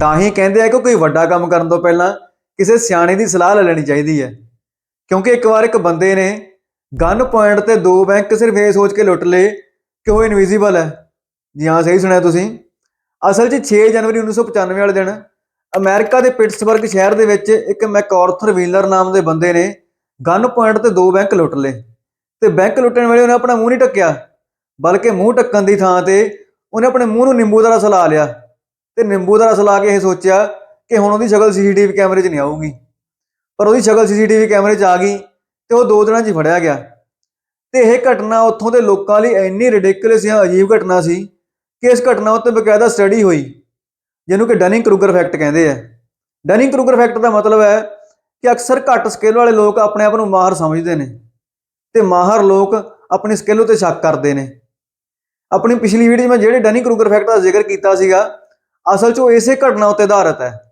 ਤਾਂ ਹੀ ਕਹਿੰਦੇ ਆ ਕਿ ਕੋਈ ਵੱਡਾ ਕੰਮ ਕਰਨ ਤੋਂ ਪਹਿਲਾਂ ਕਿਸੇ ਸਿਆਣੇ ਦੀ ਸਲਾਹ ਲੈ ਲੈਣੀ ਚਾਹੀਦੀ ਹੈ। ਕਿਉਂਕਿ ਇੱਕ ਵਾਰ ਇੱਕ ਬੰਦੇ ਨੇ ਗਨ ਪੁਆਇੰਟ ਤੇ ਦੋ ਬੈਂਕ ਸਿਰਫ ਇਹ ਸੋਚ ਕੇ ਲੁੱਟ ਲਏ ਕਿ ਉਹ ਇਨਵਿਜ਼ੀਬਲ ਹੈ। ਜੀ ਹਾਂ, ਸਹੀ ਸੁਣਿਆ ਤੁਸੀਂ। ਅਸਲ 'ਚ 6 ਜਨਵਰੀ 1995 ਵਾਲੇ ਦਿਨ ਅਮਰੀਕਾ ਦੇ ਪਿਟਸਬਰਗ ਸ਼ਹਿਰ ਦੇ ਵਿੱਚ ਇੱਕ ਮੈਕਆਰਥਰ ਵੀਲਰ ਨਾਮ ਦੇ ਬੰਦੇ ਨੇ ਗਨ ਪੁਆਇੰਟ ਤੇ ਦੋ ਬੈਂਕ ਲੁੱਟ ਲਏ। ਤੇ ਬੈਂਕ ਲੁੱਟਣ ਵੇਲੇ ਉਹਨੇ ਆਪਣਾ ਮੂੰਹ ਨਹੀਂ ਢੱਕਿਆ, ਬਲਕਿ ਮੂੰਹ ਢੱਕਣ ਦੀ ਥਾਂ ਤੇ ਉਹਨੇ ਆਪਣੇ ਮੂੰਹ ਨੂੰ ਨਿੰਬੂ ਦਾ ਰਸ ਲਾ ਲਿਆ। ਤੇ ਨਿੰਬੂ ਦਾ ਰਸ ਲਾ ਕੇ ਇਹ ਸੋਚਿਆ ਕਿ ਹੁਣ ਉਹਦੀ ਸ਼ਕਲ ਸੀਸੀਟੀਵੀ ਕੈਮਰੇ 'ਚ ਨਹੀਂ ਆਊਗੀ। ਪਰ ਉਹਦੀ ਸ਼ਕਲ ਸੀਸੀਟੀਵੀ ਕੈਮਰੇ 'ਚ ਆ ਗਈ ਤੇ ਉਹ ਦੋ ਦਿਨਾਂ 'ਚ ਹੀ ਫੜਿਆ ਗਿਆ। ਤੇ ਇਹ ਘਟਨਾ ਉੱਥੋਂ ਦੇ ਲੋਕਾਂ ਲਈ ਇੰਨੀ ਰਿਡਿਕੂਲਸ ਜਾਂ ਅਜੀਬ ਘਟਨਾ ਸੀ ਕਿ ਇਸ ਘਟਨਾ ਉੱਤੇ ਬਕਾਇਦਾ ਸਟੱਡੀ ਹੋਈ, ਜਿਹਨੂੰ ਕਿ ਡਨਿੰਗ ਕਰੂਗਰ ਇਫੈਕਟ ਕਹਿੰਦੇ ਆ। ਡਨਿੰਗ ਕਰੂਗਰ ਇਫੈਕਟ ਦਾ ਮਤਲਬ ਹੈ ਕਿ ਅਕਸਰ ਘੱਟ ਸਕਿੱਲ ਵਾਲੇ ਲੋਕ ਆਪਣੇ ਆਪ ਨੂੰ ਮਾਹਰ ਸਮਝਦੇ ਨੇ ਤੇ ਮਾਹਰ ਲੋਕ ਆਪਣੀ ਸਕਿੱਲ ਉਤੇ ਸ਼ੱਕ ਕਰਦੇ ਨੇ। ਆਪਣੀ ਪਿਛਲੀ ਵੀਡੀਓ 'ਚ ਮੈਂ ਜਿਹੜੇ ਡਨਿੰਗ ਕਰੂਗਰ ਇਫੈਕਟ ਦਾ ਜ਼ਿਕਰ ਕੀਤਾ ਸੀਗਾ ਅਸਲ 'ਚ ਉਹ ਇਸੇ ਘਟਨਾ ਉੱਤੇ ਆਧਾਰਿਤ ਹੈ।